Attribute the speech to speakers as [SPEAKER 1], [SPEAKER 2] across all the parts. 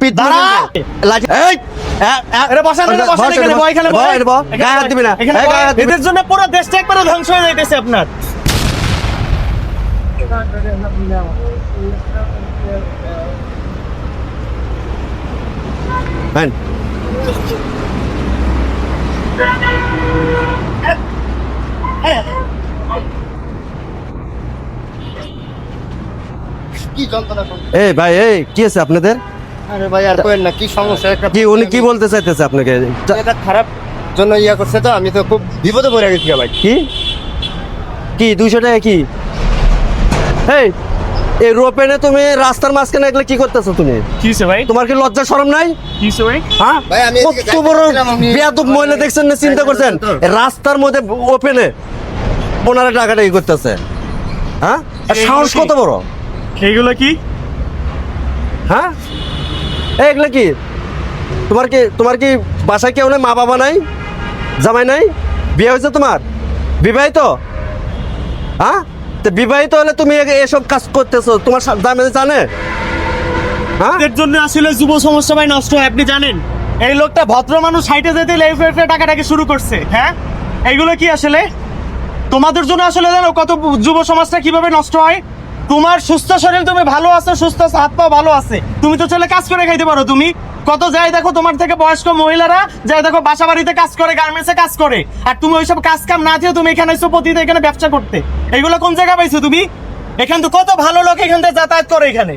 [SPEAKER 1] পিট
[SPEAKER 2] দাঁড়া!
[SPEAKER 1] এই এ- এ-
[SPEAKER 2] এটা বসান এটা বসান
[SPEAKER 1] বস,
[SPEAKER 2] এখানে বয় এখানে বয়
[SPEAKER 1] গায়ে হাত দিবি না
[SPEAKER 2] এখানে
[SPEAKER 1] এই,
[SPEAKER 2] বয়।
[SPEAKER 1] গায়ে হাত দিবি না।
[SPEAKER 2] এদের জন্য পুরো দেশটা একবারে ধ্বংস হয়ে যাইতেছে আপনার।
[SPEAKER 3] কি যন্ত্রণা করছে?
[SPEAKER 1] এই ভাই এই কি আছে আপনাদের
[SPEAKER 3] আরে ভাই আর না কি সমস্যা? একটা
[SPEAKER 1] কি উনি কি বলতে চাইতেছে আপনাকে?
[SPEAKER 3] এটা খারাপ জন্য ইয়া করছে তো আমি তো খুব বিপদে পড়ে গেছি ভাই।
[SPEAKER 1] কি? কি দুইশো টাকা কি? এই এই রোপেনে তুমি রাস্তার মাঝখানে এগুলো কি করতেছো তুমি?
[SPEAKER 2] কিসে ভাই?
[SPEAKER 1] তোমার কি লজ্জা শরম নাই?
[SPEAKER 2] কিসে ভাই?
[SPEAKER 1] হ্যাঁ?
[SPEAKER 3] ভাই, আমি
[SPEAKER 1] কত বড় বেয়াদব মহিলা দেখছেন না চিন্তা করছেন? রাস্তার মধ্যে ওপেনে পনেরো টাকাটা ই করতেছে। হ্যাঁ? আর সাহস কত বড়?
[SPEAKER 2] এইগুলো কি?
[SPEAKER 1] হ্যাঁ? এগুলো কি? তোমার কি তোমার কি বাসায় কেউ নেই? মা বাবা নাই? জামাই নাই? বিয়ে হয়েছে তোমার? বিবাহিত? হ্যাঁ? তো বিবাহিত হলে তুমি এসব কাজ করতেছো, তোমার জামাই জানে? হ্যাঁ?
[SPEAKER 2] এদের জন্য আসলে যুব সমস্যা ভাই নষ্ট হয়, আপনি জানেন। এই লোকটা ভদ্র মানুষ, হাইটে যেতে লেফে টাকাটাকে শুরু করছে হ্যাঁ? এইগুলো কি আসলে? তোমাদের জন্য আসলে জানো কত যুব সমাজটা কীভাবে নষ্ট হয়? তোমার সুস্থ শরীর তুমি ভালো আছো সুস্থ হাত পা ভালো আছে। তুমি তো চলে কাজ করে খাইতে পারো তুমি। কত যাই দেখো তোমার থেকে বয়স্ক মহিলারা যাই দেখো বাসা বাড়িতে কাজ করে গার্মেন্টসে কাজ করে। আর তুমি ওইসব কাজ কাম না দিয়ে তুমি এখানে এসো প্রতিদিন এখানে ব্যবসা করতে। এগুলো কোন জায়গায় পাইছো তুমি? এখান তো কত ভালো লোক এখান থেকে যাতায়াত করে এখানে।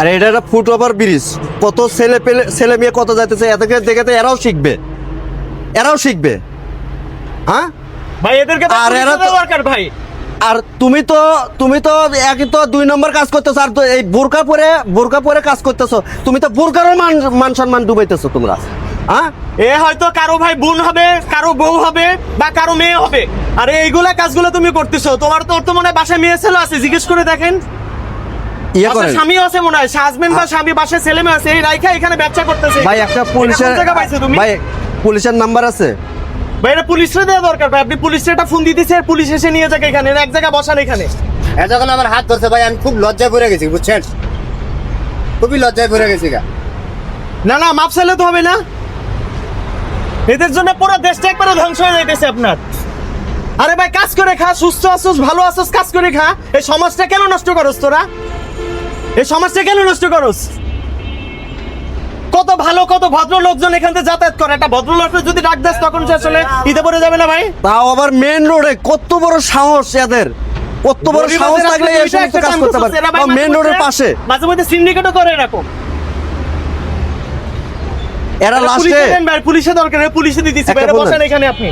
[SPEAKER 1] আর এটা একটা ফুট ওভার ব্রিজ কত ছেলে পেলে ছেলে মেয়ে কত যাইতেছে এদেরকে দেখে তো এরাও শিখবে। এরাও শিখবে। হ্যাঁ?
[SPEAKER 2] ভাই এদেরকে
[SPEAKER 1] আর এরা
[SPEAKER 2] দরকার ভাই।
[SPEAKER 1] আর তুমি তো তুমি তো একই তো দুই নম্বর কাজ করতেছো আর এই বোরকা পরে বোরকা পরে কাজ করতেছো। তুমি তো বোরকারও মান মান সম্মান ডুবাইতেছো তোমরা। হ্যাঁ
[SPEAKER 2] এ হয়তো কারও ভাই বোন হবে কারও বউ হবে বা কারও মেয়ে হবে। আরে এইগুলা কাজগুলো তুমি করতেছো। তোমার তো তো মনে হয় বাসায় মেয়ে ছেলে আছে জিজ্ঞেস করে দেখেন।
[SPEAKER 1] ইয়ে
[SPEAKER 2] স্বামীও আছে মনে হয় হাজবেন্ড বা স্বামী বাসায় ছেলে মেয়ে আছে এই রাইখা এখানে ব্যবসা করতেছে।
[SPEAKER 1] ভাই একটা পুলিশের
[SPEAKER 2] পাইছো তুমি?
[SPEAKER 1] ভাই পুলিশের নাম্বার আছে।
[SPEAKER 2] ভাই এটা পুলিশে দেওয়া দরকার ভাই। আপনি পুলিশে একটা ফোন দিতেছে আর পুলিশ এসে নিয়ে যাক এখানে। এরা এক জায়গায় বসান এখানে।
[SPEAKER 3] এ যখন আমার হাত ধরছে ভাই আমি খুব লজ্জায় পড়ে গেছি বুঝছেন? খুবই লজ্জায় পড়ে গেছি গা।
[SPEAKER 2] না না মাপ চাইলে তো হবে না। এদের জন্য পুরো দেশটা একবারে ধ্বংস হয়ে যাইতেছে আপনার। আরে ভাই কাজ করে খা সুস্থ আছোস ভালো আছোস কাজ করে খা। এই সমাজটা কেন নষ্ট করস তোরা? এই সমাজটা কেন নষ্ট করস? কত ভালো কত ভদ্র লোকজন এখান থেকে যাতায়াত করে। একটা ভদ্র লোককে যদি ডাক দেস তখন সে আসলে ঈদে পড়ে যাবে না ভাই?
[SPEAKER 1] তাও আবার মেন রোডে কত বড় সাহস এদের। কত বড় সাহস থাকলে এই সমস্ত কাজ করতে পারে।
[SPEAKER 2] মাঝে
[SPEAKER 1] মেন রোডের পাশে।
[SPEAKER 2] মাঝে মধ্যে সিন্ডিকেটও করে এরকম।
[SPEAKER 1] এরা লাস্টে
[SPEAKER 2] পুলিশে দেন ভাই পুলিশে দরকার পুলিশে দিতেছি বসেন এখানে আপনি।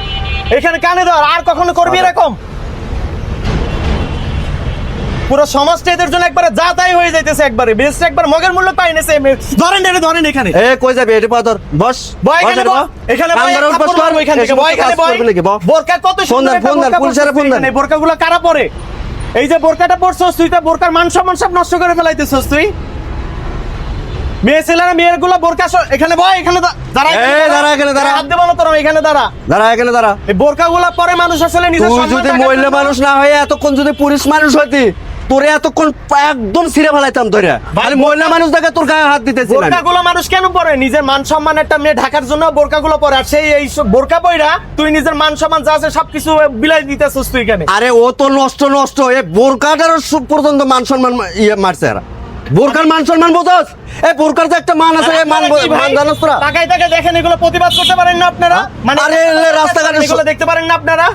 [SPEAKER 2] এখানে কানে ধর আর কখনো করবি এরকম? পুরো সমাজটা এদের জন্য একবারে যা তাই হয়ে যাইতেছে একবারে। বেশ একবার মগের মূল্য পাই নেছে ধরেন এটা ধরেন এখানে।
[SPEAKER 1] এ কই যাবে? এটা পাথর বস।
[SPEAKER 2] বয়
[SPEAKER 1] বস
[SPEAKER 2] এখানে
[SPEAKER 1] বস।
[SPEAKER 2] এখানে
[SPEAKER 1] বস কর।
[SPEAKER 2] এখান বয় এখানে বয়। বোরকা কত সুন্দর
[SPEAKER 1] ফোন দেন, পুলিশের ফোন দেন।
[SPEAKER 2] বোরকাগুলো কারা পরে? এই যে বোরকাটা পরছস তুই তো বোরকার মান সম্মান সব নষ্ট করে ফেলাইতেছস তুই। মেয়ে ছেলেরা মেয়েগুলো বোরকা স- এখানে বয় এখানে দাঁড়া
[SPEAKER 1] দাঁড়া। এখানে, দাঁড়া।
[SPEAKER 2] হাত দেবো না তোরা এখানে দাঁড়া।
[SPEAKER 1] দাঁড়া এখানে দাঁড়া।
[SPEAKER 2] এই বোরকাগুলো পরে মানুষ আসলে নিজের
[SPEAKER 1] যদি মহিলা মানুষ না হয়ে এতক্ষণ যদি পুরুষ মানুষ হইতি তোরে এতক্ষণ একদম ছিঁড়ে ফেলাইতাম মহিলা মানুষ দেখে তোর গায়ে হাত দিতেছি
[SPEAKER 2] বোরকাগুলো মানুষ কেন পরে? নিজের মান সম্মান একটা মেয়ে ঢাকার জন্য বোরকাগুলো পরে। আর সেই এই বোরকা পয়রা তুই নিজের মান সম্মান যা আছে সবকিছু বিলাই দিতেছিস তুই এখানে।
[SPEAKER 1] আরে ও তো নষ্ট নষ্ট। এ বোরকাটারও পর্যন্ত মান সম্মান ইয়ে মারছে এরা। বোরকার মান সম্মান বোঝস? এই বোরকার যে একটা মান আছে এই মান মান? জানোস তোরা?
[SPEAKER 2] তাকাই তাকাই দেখেন এগুলো প্রতিবাদ করতে পারেন না আপনারা? মানে
[SPEAKER 1] আরে রাস্তাঘাটে
[SPEAKER 2] এগুলো দেখতে পারেন না আপনারা?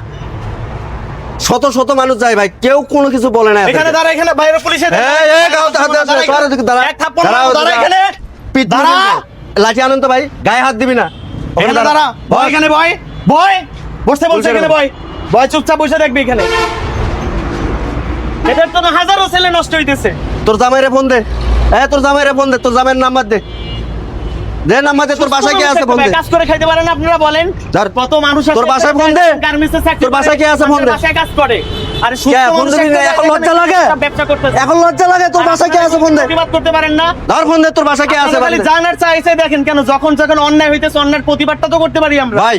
[SPEAKER 1] শত শত মানুষ যায় ভাই কেউ কোনো কিছু বলে না
[SPEAKER 2] এখানে। দাঁড়া এখানে বাইরে পুলিশে
[SPEAKER 1] দাঁড়া। লাঠি আনন্দ ভাই গায়ে হাত দিবি না।
[SPEAKER 2] এখানে দাঁড়া। বয় এখানে বয়। বয়। বসতে বলছে এখানে। বয়। বয় চুপচাপ বসে দেখবি এখানে। এটার জন্য হাজারো ছেলে নষ্ট হইতেছে।
[SPEAKER 1] তোর জামাইরে ফোন দে। এ তোর জামাইরে ফোন দে তোর জামাইয়ের নাম্বার দে। দে নাম্বার তোর বাসায় কে আছে ফোন দে।
[SPEAKER 2] কাজ করে খাইতে পারেন আপনারা বলেন। কত মানুষ
[SPEAKER 1] তোর বাসায় ফোন দে।
[SPEAKER 2] গার্মেন্টসে চাকরি
[SPEAKER 1] তোর বাসায় কে আছে ফোন দে।
[SPEAKER 2] বাসায় কাজ করে। আরে সুস্থ মানুষ
[SPEAKER 1] দিবি না?
[SPEAKER 2] একটা
[SPEAKER 1] এখন লজ্জা লাগে?
[SPEAKER 2] ব্যবসা করতেছে।
[SPEAKER 1] এখন লজ্জা লাগে? তোর বাসায় কে আছে ফোন দে?
[SPEAKER 2] প্রতিবাদ করতে পারেন না?
[SPEAKER 1] ধর ফোন দে তোর বাসায় কে আছে
[SPEAKER 2] খালি জানার চাইছে দেখেন কেন যখন যখন অন্যায় হইতেছে অন্যায়ের প্রতিবাদটা তো করতে পারি আমরা।
[SPEAKER 1] ভাই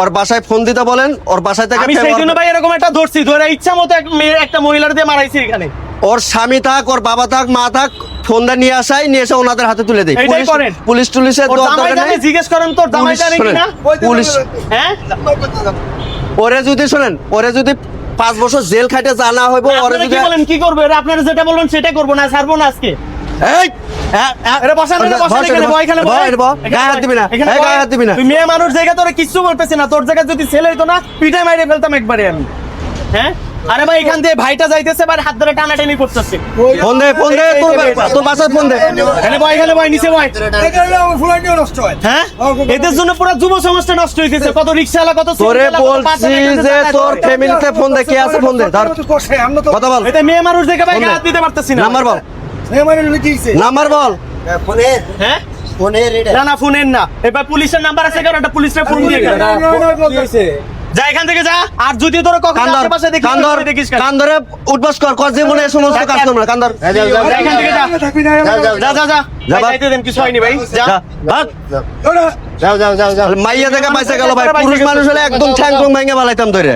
[SPEAKER 1] ওর বাসায় ফোন দিতে বলেন ওর বাসায় থেকে
[SPEAKER 2] আমি সেই জন্য ভাই এরকম একটা ধরছি ধরে ইচ্ছা মতো এক একটা মহিলার দিয়ে মারাইছি এখানে।
[SPEAKER 1] ওর স্বামী থাক ওর বাবা থাক মা থাক ফোন দা নিয়ে আসাই নিয়ে এসে ওনাদের হাতে তুলে
[SPEAKER 2] এইটাই
[SPEAKER 1] পুলিশ পুলিশ টুলিশের
[SPEAKER 2] জিজ্ঞেস করেন তোর
[SPEAKER 1] পুলিশ
[SPEAKER 2] জানে কিনা?
[SPEAKER 1] পুলিশ
[SPEAKER 2] হ্যাঁ?
[SPEAKER 1] ওরে যদি শোনেন ওরে যদি পাঁচ বছর জেল খাইতে জানা হইব ওরে যদি
[SPEAKER 2] বলেন? কি করবে? আপনারা যেটা বলবেন সেটাই করব না ছাড়বো না আজকে।
[SPEAKER 1] এই!
[SPEAKER 2] মেয়ে মানুষ জায়গা তোরা কিচ্ছু বলতেছি না। তোর জায়গায় যদি ছেলে হইতো না পিঠায় মাইরে ফেলতাম একবারে আমি। হ্যাঁ? আরে ভাই এখান দিয়ে ভাইটা যাইতেছে ভাই হাত ধরে টানাটানি করতেছে।
[SPEAKER 1] ফোন দে ফোন দে তোর ফোন দে।
[SPEAKER 2] এখানে বয় এখানে বয় নিচে বয়। হ্যাঁ। এদের জন্য পুরো যুব সমাজটা নষ্ট হয়ে গেছে। কত রিক্সাওয়ালা কত
[SPEAKER 1] তোরে বলছি যে তোর ফ্যামিলিতে ফোন দে কে আছে ফোন দে ধর। কথা বল।
[SPEAKER 2] এতে মেয়ে মানুষ দেখে ভাই হাত দিতে পারতেছি না।
[SPEAKER 1] নাম্বার বল। নাম্বার বল।
[SPEAKER 3] ফোনের
[SPEAKER 2] হ্যাঁ?
[SPEAKER 3] ফোনের এটা
[SPEAKER 2] না না ফোনের না। এবার পুলিশের নাম্বার আছে কারণ একটা পুলিশের ফোন দিয়ে গেল। যা এখান থেকে যা আর যদি তোর কখন
[SPEAKER 1] কান্দর
[SPEAKER 2] আশেপাশে দেখিস
[SPEAKER 1] কান্দর
[SPEAKER 2] দেখিস কেন?
[SPEAKER 1] কান্দরে উঠবাস কর কর জীবনে সমস্ত কাজ করবে না কান্দর
[SPEAKER 2] এখান থেকে যা যা যা যা
[SPEAKER 1] যা,
[SPEAKER 2] যাইতে দেন কিছু হয়নি ভাই যা
[SPEAKER 1] ভাগ।
[SPEAKER 3] যাও যাও যাও যাও
[SPEAKER 1] মাইয়া থেকে পাইছে গেল ভাই পুরুষ। মানুষ হলে একদম ঠ্যাং ঠুং ভেঙে বালাইতাম ধরে